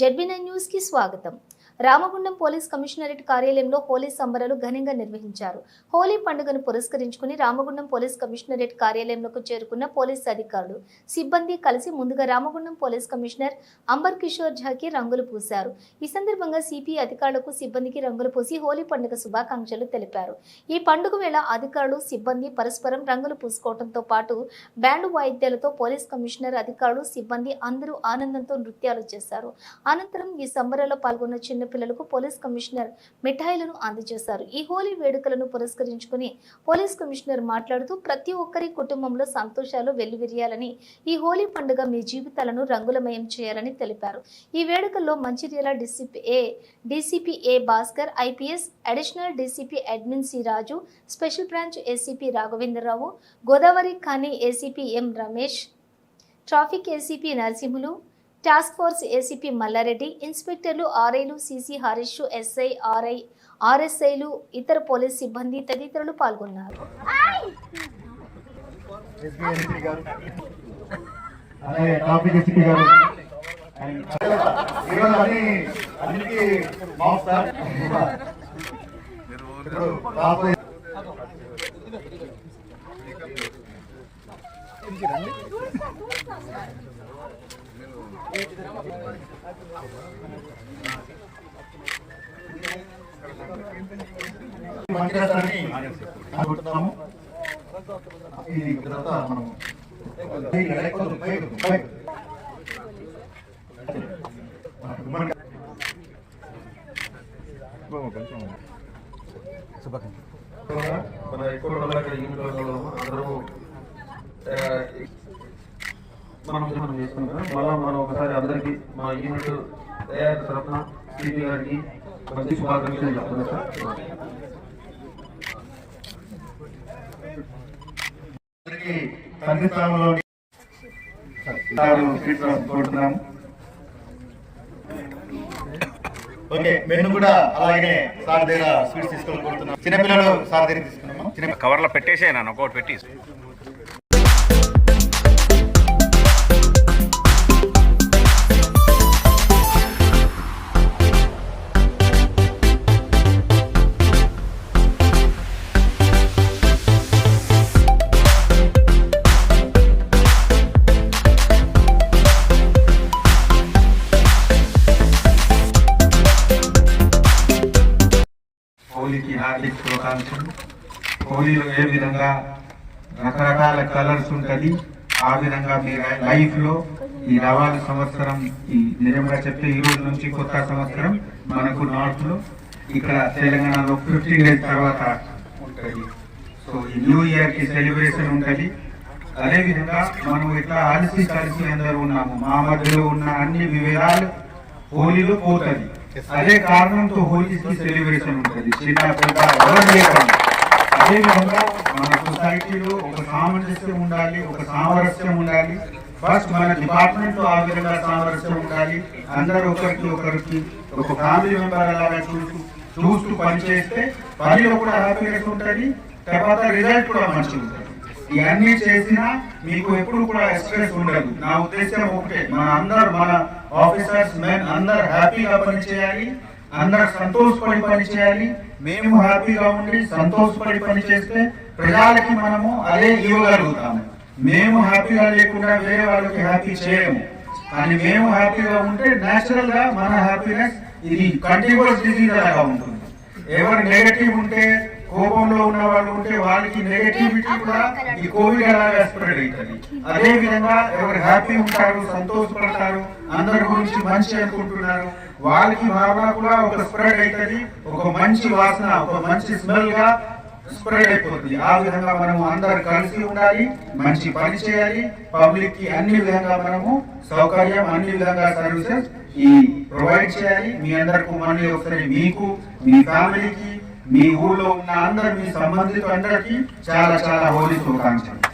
ZB news కి స్వాగతం Ramagundam police commissionerate కార్యాలయంలో హోలీ సంబరాలు ఘనంగా నిర్వహించారు. హోలీ పండుగను పురస్కరించుకుని రామగుండం పోలీస్ కమిషనరేట్ కార్యాలయంలోకి చేరుకున్న పోలీస్ అధికారులు సిబ్బంది కలిసి ముందుగా రామగుండం పోలీస్ కమిషనర్ అంబర్ కిషోర్ ఝాకి రంగులు పూశారు. ఈ సందర్భంగా సిపిఐ అధికారులకు సిబ్బందికి రంగులు పూసి హోలీ పండుగ శుభాకాంక్షలు తెలిపారు. ఈ పండుగ వేళ అధికారులు సిబ్బంది పరస్పరం రంగులు పూసుకోవడంతో పాటు బ్యాండ్ వాయిద్యాలతో పోలీస్ కమిషనర్ అధికారులు సిబ్బంది అందరూ ఆనందంతో నృత్యాలు చేశారు. అనంతరం ఈ సంబరాల్లో పాల్గొన్న చిన్న పిల్లలకు పోలీస్ కమిషనర్ మిఠాయిలను అందజేశారు. ఈ హోలీ వేడుకలను పురస్కరించుకుని పోలీస్ కమిషనర్ మాట్లాడుతూ ప్రతి ఒక్కరి కుటుంబంలో సంతోషాలు వెల్లివిరియాలని ఈ హోలీ పండుగ మీ జీవితాలను రంగులమయం చేయాలని తెలిపారు. ఈ వేడుకల్లో Mancherial DCP A DCP A Bhaskar IPS additional DCP admin C Raju special branch ACP Raghavendra Rao Godavari Khani ACP M Ramesh traffic ACP Narasimhulu task force ACP Mallareddy ఇన్స్పెక్టర్లు ఆర్ఐలు సిసి హరీష్ ఎస్ఐ ఆర్ఐ ఆర్ఎస్ఐలు ఇతర police సిబ్బంది తదితరులు పాల్గొన్నారు. ఎస్బీఎస్పీ అనుకుంటున్నాము ఇది తర్వాత మనం మన ఎక్కువ రోజులు అక్కడ యూనిట్లో ఉన్నాము. అందరము ఆ, మనం మనం చేసుకున్నాం కదా. మనం ఒకసారి అందరికీ మా యూనిట్ తయారు తరఫున సిపి గారికి మంచి శుభాకాంక్షలు చెప్తున్నాం సార్. అందరికీ కోరుతున్నాము. ఓకే మేము కూడా అలాగే సార్ దగ్గర స్వీట్స్ తీసుకోవాలి కోరుతున్నాం. చిన్నపిల్లలు సార్ దగ్గర తీసుకున్నాము? చిన్న కవర్లో పెట్టేసే నన్ను ఒకటి పెట్టి హార్దిక హోలీలో ఏ విధంగా రకరకాల కలర్స్ ఉంటుంది ఆ విధంగా మీ లైఫ్లో ఈ రవాణా సంవత్సరం ఈ నిజంగా చెప్తే ఈ రోజు నుంచి కొత్త సంవత్సరం మనకు నార్త్లో ఇక్కడ తెలంగాణలో ఫిఫ్టీన్ డేస్ తర్వాత ఉంటుంది. సో ఈ న్యూ ఇయర్కి సెలబ్రేషన్ ఉంటుంది. అదేవిధంగా మనం ఇట్లా అలసి కలిసి అందరూ ఉన్నాము. మా మధ్యలో ఉన్న అన్ని విభేదాలు హోలీలో పోతుంది. అదే కారణంతో హోలీకి సెలబ్రేషన్ ఉంటుంది చిన్న పెద్ద ఎవరు లేకుండా అదేవిధంగా మన సొసైటీలో ఒక సామరస్యం ఉండాలి ఒక సామరస్యం ఉండాలి ఫస్ట్ మన డిపార్ట్మెంట్లో ఆ విధంగా సామరస్యం ఉండాలి అందరూ ఒకరికి ఒకరికి ఒక ఫ్యామిలీ మెంబర్ అలాగా చూస్తూ చూస్తూ పనిచేస్తే పనిలో కూడా హ్యాపీనెస్ ఉంటుంది తర్వాత రిజల్ట్ కూడా మంచిగా ఉంటుంది ఇవన్నీ చేసినా మీకు ఎప్పుడు కూడా స్ట్రెస్ ఉండదు. నా ఉద్దేశం ఒకటే. మన అందరు మన ఆఫీసర్స్ మెన్ అందరు హ్యాపీగా పని చేయాలి అందరు సంతోషపడి పని చేయాలి మేము హ్యాపీగా ఉండి సంతోషపడి పని చేస్తే ప్రజలకి మనము అదే ఇవ్వగలుగుతాము. మేము హ్యాపీగా లేకుండా వేరే వాళ్ళకి హ్యాపీ చేయము. కానీ మేము హ్యాపీగా ఉంటే నేచురల్గా మన హ్యాపీనెస్ ఇది కంటిన్యూస్ డిజీజ్ లాగా ఉంటుంది. ఎవరు నెగటివ్ ఉంటే కోపంలో ఉన్న వాళ్ళు ఉంటే వాళ్ళకి నెగటివిటీ కూడా ఈ కోవిడ్ అలాగే స్ప్రెడ్ అవుతుంది? అదే విధంగా ఎవరు హ్యాపీ ఉంటారు సంతోషపడతారు అందరి గురించి మంచి అనుకుంటున్నారు వాళ్ళకి భావన కూడా ఒక స్ప్రెడ్ అవుతుంది ఒక మంచి వాసన ఒక మంచి స్మెల్గా స్ప్రెడ్ అయిపోతుంది. ఆ విధంగా మనము అందరు కలిసి ఉండాలి మంచి పని చేయాలి పబ్లిక్కి అన్ని విధంగా మనము సౌకర్యం అన్ని విధంగా సర్వీసెస్ ఈ ప్రొవైడ్ చేయాలి. మీ అందరికి మళ్ళీ ఒకసారి మీకు మీ ఫ్యామిలీకి మీ ఊళ్ళో ఉన్న అందరు మీ సంబంధిత అందరికీ చాలా చాలా హోలీ శుభాకాంక్షలు.